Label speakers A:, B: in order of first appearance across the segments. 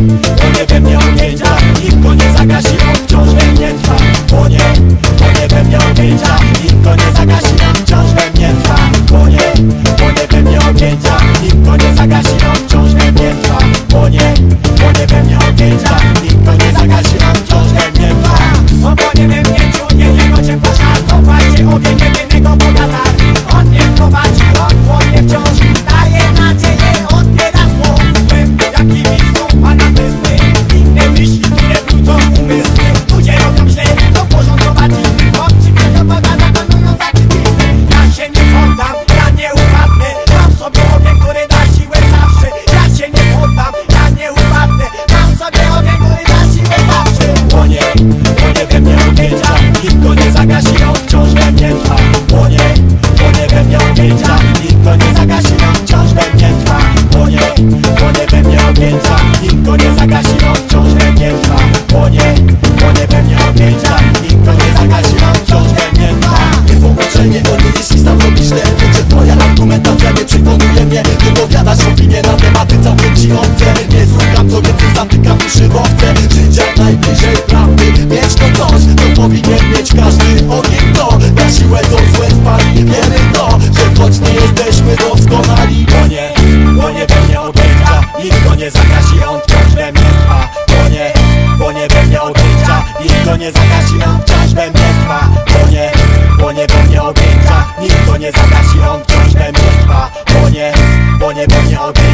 A: Yeah. serce Życia najbliżej prawdy. Mieć to coś, to powinien mieć każdy. Ogień to? Na siłę to złe spali. Wiery to, że choć nie jesteśmy doskonali.
B: Płonie, płonie we mnie odejścia. Nikt go nie zagasi, on wciąż we mnie trwa. Płonie, płonie we mnie odejścia. Nikt go nie zagasi, on wciąż we mnie trwa. Płonie, płonie we mnie odejścia. Nikt go nie zagasi, on wciąż we mnie trwa. Płonie, płonie we mnie odejścia.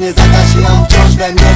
B: Nie zagaś i
C: on
B: wciąż we mnie.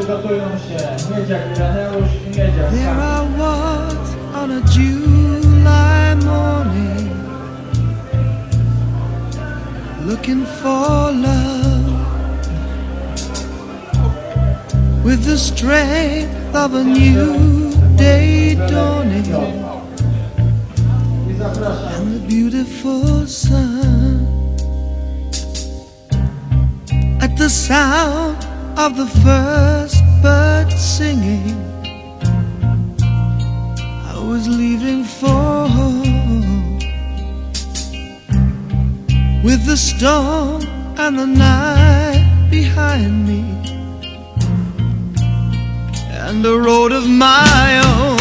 B: There I was on a July morning Looking for love With the strength of a new day dawning And the beautiful sun At the sound of the first bird singing. I was leaving for home. With the storm and the night behind me And a road of my own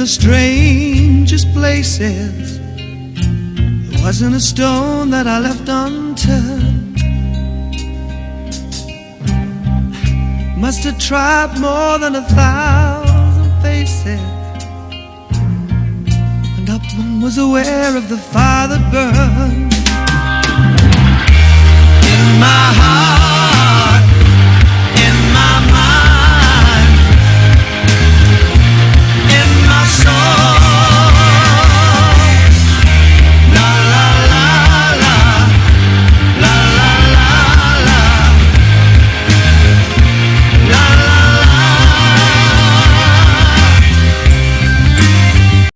B: the strangest places. It wasn't a stone that I left unturned. Must have tried more than a thousand faces. And Upman was aware of the fire that burned in my heart.